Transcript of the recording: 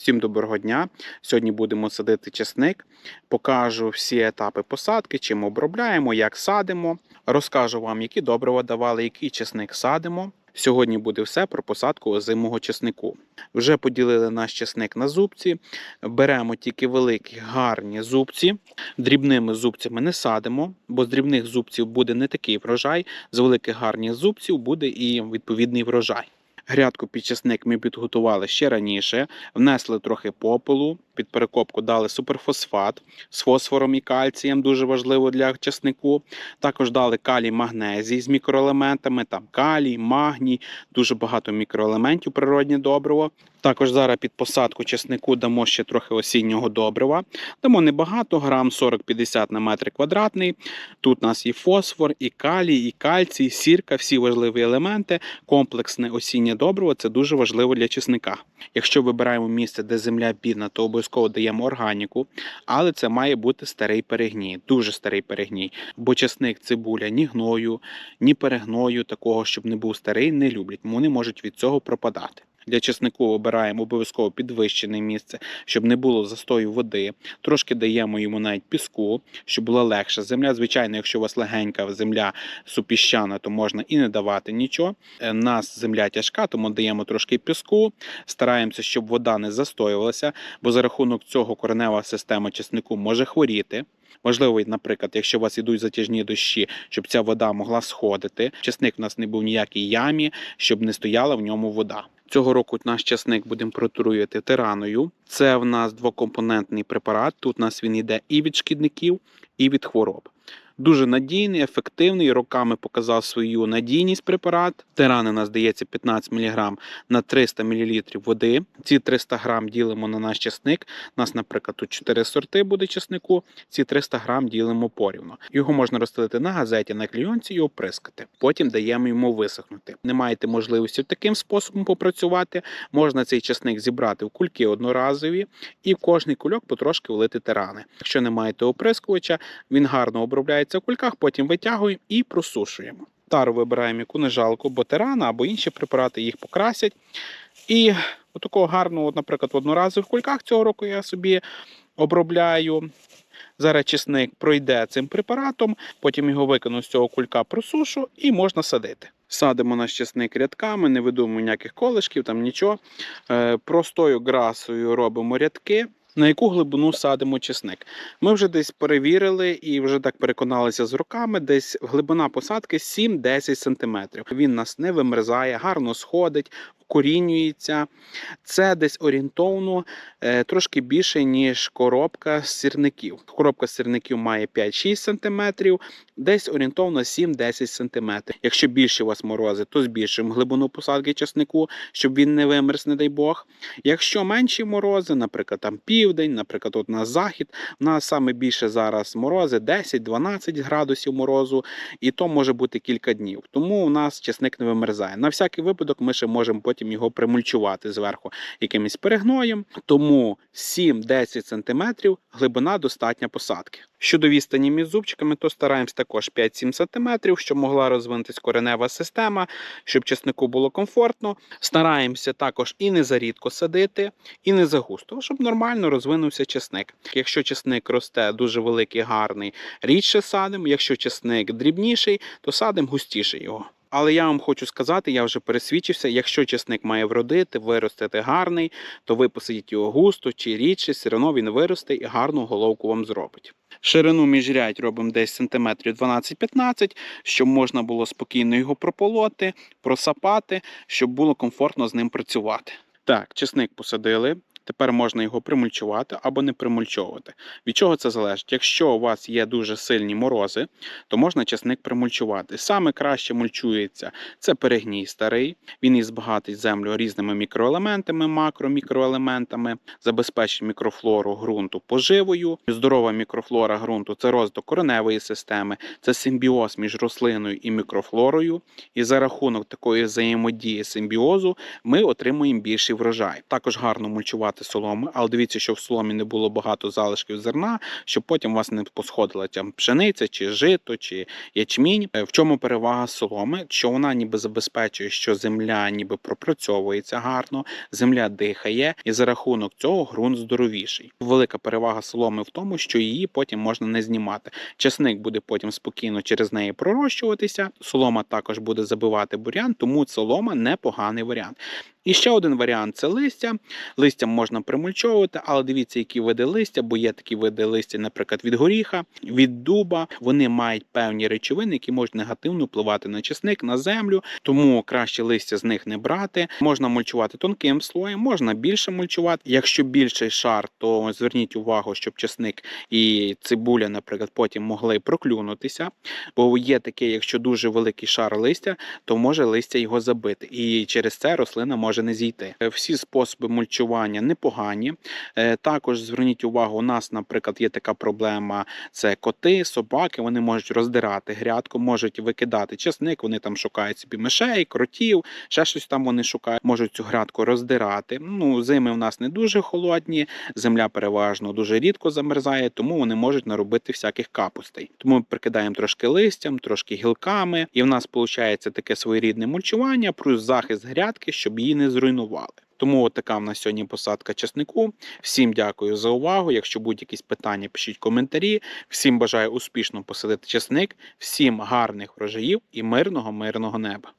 Всім доброго дня. Сьогодні будемо садити чесник. Покажу всі етапи посадки, чим обробляємо, як садимо. Розкажу вам, які добрива давали, який чесник садимо. Сьогодні буде все про посадку озимого чеснику. Вже поділили наш чесник на зубці. Беремо тільки великі гарні зубці. Дрібними зубцями не садимо, бо з дрібних зубців буде не такий врожай. З великих гарних зубців буде і відповідний врожай. Грядку під часник ми підготували ще раніше, внесли трохи попелу, під перекопку дали суперфосфат з фосфором і кальцієм, дуже важливо для часнику. Також дали калій магнезій з мікроелементами, там калій, магній, дуже багато мікроелементів природнє добриво. Також зараз під посадку часнику дамо ще трохи осіннього добрива. Дамо небагато, грам 40-50 на метр квадратний. Тут у нас і фосфор, і калій, і кальцій, і сірка, всі важливі елементи. Комплексне осіннє добриво це дуже важливо для чесника. Якщо вибираємо місце, де земля бідна, то обов'язково даємо органіку, але це має бути старий перегній, дуже старий перегній. Бо чесник, цибуля ні гною, ні перегною, такого, щоб не був старий, не люблять. Вони можуть від цього пропадати. Для чеснику обираємо обов'язково підвищене місце, щоб не було застою води. Трошки даємо йому навіть піску, щоб була легша земля. Звичайно, якщо у вас легенька земля супіщана, то можна і не давати нічого. Е, Нас земля тяжка, тому даємо трошки піску. Стараємося, щоб вода не застоювалася, бо за рахунок цього коренева система чеснику може хворіти. Важливо, наприклад, якщо у вас ідуть затяжні дощі, щоб ця вода могла сходити. Чесник в нас не був ніякій ямі, щоб не стояла в ньому вода. Цього року наш часник будемо протруювати тираною. Це в нас двокомпонентний препарат. Тут у нас він йде і від шкідників, і від хвороб. Дуже надійний, ефективний. Роками показав свою надійність препарат. У нас 15 мг на 300 мл води. Ці 300 грам ділимо на наш часник. У нас, наприклад, тут 4 сорти буде часнику. Ці 300 грам ділимо порівно. Його можна розстелити на газеті, на клійонці і оприскати. Потім даємо йому висохнути. Не маєте можливості таким способом попрацювати. Можна цей часник зібрати в кульки одноразові і в кожний кульок потрошки влити тирани. Якщо не маєте оприскувача, він гарно обробляється в кульках, потім витягуємо і просушуємо. Тару вибираємо яку не жалко, бо тирана або інші препарати їх покрасять. І отакого гарного, от, наприклад, в кульках цього року я собі обробляю. Зараз чесник пройде цим препаратом, потім його викину з цього кулька, просушу і можна садити. Садимо наш чесник рядками, не видумуємо ніяких колишків, там нічого. Е, Простою грасою робимо рядки. На яку глибину садимо чесник? Ми вже десь перевірили і вже так переконалися з роками. Десь глибина посадки 7-10 см. Він нас не вимерзає, гарно сходить, вкорінюється. Це десь орієнтовно е, трошки більше, ніж коробка сірників. Коробка сірників має 5-6 см, десь орієнтовно 7-10 см. Якщо більше у вас морози, то збільшуємо глибину посадки чеснику, щоб він не вимерз, не дай Бог. Якщо менші морози, наприклад, там південь, наприклад, от на захід, у нас саме більше зараз морози 10-12 градусів морозу, і то може бути кілька днів. Тому у нас чесник не вимерзає. На всякий випадок ми ще можемо потім його примульчувати зверху якимось перегноєм. Тому 7-10 см глибина достатня посадки. Щодо відстані між зубчиками, то стараємось також 5-7 см, щоб могла розвинутись коренева система, щоб чеснику було комфортно. Стараємося також і не зарідко садити, і не загусто, щоб нормально розвинувся чесник. Якщо чесник росте дуже великий, гарний, рідше садимо. Якщо чесник дрібніший, то садимо густіше його. Але я вам хочу сказати, я вже пересвідчився, якщо чесник має вродити, виростити гарний, то ви посадіть його густо чи рідше, все одно він виросте і гарну головку вам зробить. Ширину міжрядь робимо десь сантиметрів 12-15, щоб можна було спокійно його прополоти, просапати, щоб було комфортно з ним працювати. Так, чесник посадили. Тепер можна його примульчувати або не примульчовувати. Від чого це залежить? Якщо у вас є дуже сильні морози, то можна чесник примульчувати. Саме краще мульчується це перегній старий. Він і збагатить землю різними мікроелементами, макро-мікроелементами, забезпечить мікрофлору ґрунту поживою. Здорова мікрофлора ґрунту це розвиток кореневої системи, це симбіоз між рослиною і мікрофлорою. І за рахунок такої взаємодії симбіозу ми отримуємо більший врожай. Також гарно мульчувати додати соломи, але дивіться, що в соломі не було багато залишків зерна, щоб потім у вас не посходила там пшениця, чи жито, чи ячмінь. Е, В чому перевага соломи? Що вона ніби забезпечує, що земля ніби пропрацьовується гарно, земля дихає, і за рахунок цього ґрунт здоровіший. Велика перевага соломи в тому, що її потім можна не знімати. Часник буде потім спокійно через неї пророщуватися. Солома також буде забивати бурян, тому солома непоганий варіант. І ще один варіант це листя. Листя можна примульчовувати, але дивіться, які види листя, бо є такі види листя, наприклад, від горіха, від дуба. Вони мають певні речовини, які можуть негативно впливати на чесник, на землю. Тому краще листя з них не брати. Можна мульчувати тонким слоєм, можна більше мульчувати. Якщо більший шар, то зверніть увагу, щоб чесник і цибуля, наприклад, потім могли проклюнутися. Бо є таке, якщо дуже великий шар листя, то може листя його забити, і через це рослина може не зійти. Е, Всі способи мульчування непогані. Е, Також зверніть увагу, у нас, наприклад, є така проблема: це коти, собаки. Вони можуть роздирати грядку, можуть викидати чесник. Вони там шукають собі мишей, кротів, ще щось там вони шукають, можуть цю грядку роздирати. Ну, зими в нас не дуже холодні, земля переважно дуже рідко замерзає, тому вони можуть наробити всяких капустей. Тому ми прикидаємо трошки листям, трошки гілками, і в нас виходить таке своєрідне мульчування, плюс захист грядки, щоб її не зруйнували. Тому от така в нас сьогодні посадка часнику. Всім дякую за увагу. Якщо будуть якісь питання, пишіть коментарі. Всім бажаю успішно посадити часник, всім гарних врожаїв і мирного, мирного неба.